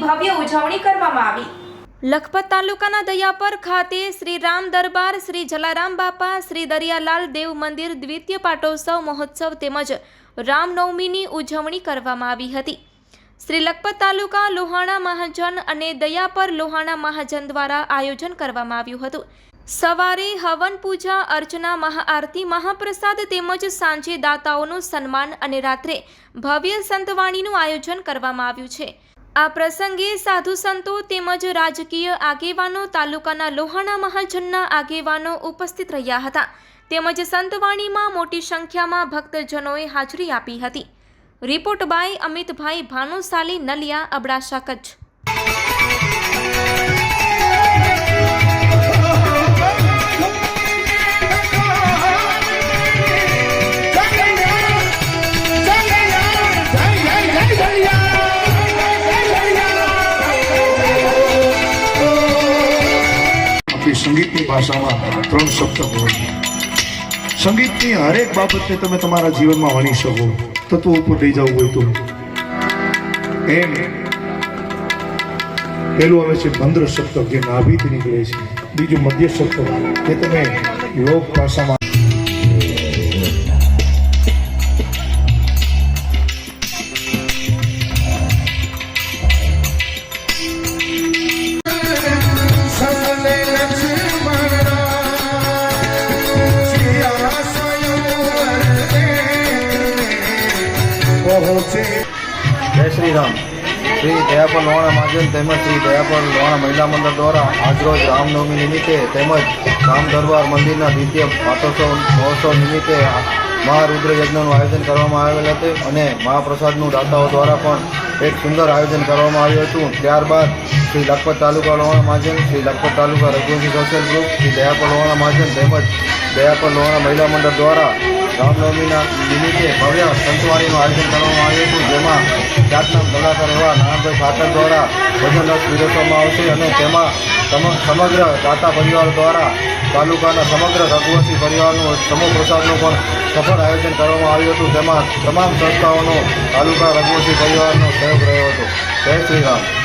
કરવામાં આવી. લખપત તાલુકાના દયાપર ખાતે શ્રી રામ દરબાર, શ્રી જલારામ બાપા, શ્રી દરિયાલાલ દેવ મંદિર દ્વિતીય પાટોત્સવ મહોત્સવ તેમજ રામનવમીની ઉજવણી કરવામાં આવી હતી. શ્રી લખપત તાલુકા લોહાણા મહાજન અને દયાપર લોહાણા મહાજન દ્વારા આયોજન કરવામાં આવ્યું હતું. સવારે હવન પૂજા, અર્ચના, મહાઆરતી, મહાપ્રસાદ તેમજ સાંજે દાતાઓનું સન્માન અને રાત્રે ભવ્ય સંતવાણીનું આયોજન કરવામાં આવ્યું છે. આ પ્રસંગે સાધુ સંતો તેમજ રાજકીય આગેવાનો, તાલુકાના લોહાણા મહાજનના આગેવાનો ઉપસ્થિત રહ્યા હતા. તેમજ સંતવાણીમાં મોટી સંખ્યામાં ભક્તજનોએ હાજરી આપી હતી. Report by Amitbhai Bhanushali Naliya, Abdasa Kutch. આપણી સંગીતની ભાષામાં ત્રણ સપ્તક હોય સંગીતની હરેક બાબતને તમે તમારા જીવનમાં વણી શકો. તત્વો ઉપર લઈ જવું હોય તો. એમ. પેલું આવે છે ભંદ્ર સપ્તક જે નાભીથી નીકળે છે. બીજું મધ્ય સપ્તક જે તમે લોક ભાષામાં જય શ્રી રામ શ્રી દયાપર લોહાણા મહાજન તેમજ શ્રી દયાપર લોહાણા મહિલા મંડળ દ્વારા આજરોજ રામનવમી નિમિત્તે તેમજ રામ દરબાર મંદિરના દ્વિતીય પાટોત્સવ મહોત્સવ નિમિત્તે મહારુદ્ર યજ્ઞનું આયોજન કરવામાં આવેલ હતું અને મહાપ્રસાદનું દાતાઓ દ્વારા પણ એક સુંદર આયોજન કરવામાં આવ્યું હતું. ત્યારબાદ શ્રી લખપત તાલુકા લોહાણા મહાજન, શ્રી લખપત તાલુકા રઘુવંશી સોશિયલ ગ્રુપ શ્રી દયાપર લોહાણા મહાજન તેમજ દયાપર લોહાણા મહિલા મંડળ દ્વારા રામનવમીના નિમિત્તે ભવ્ય સંતવાણીનું આયોજન કરવામાં આવ્યું હતું, જેમાં જાતના કલાકાર એવા નાનાભાઈ ઠાકર દ્વારા ભજન રસ પીરસવામાં આવશે અને તેમાં સમ- સમગ્ર દાતા પરિવાર દ્વારા તાલુકાના સમગ્ર રઘુવંશી પરિવારનું સમૂહ પ્રસાદનું પણ સફળ આયોજન કરવામાં આવ્યું હતું તેમાં તમામ સંસ્થાઓનો તાલુકા રઘુવંશી પરિવારનો સહયોગ રહ્યો હતો. જય શ્રી રામ.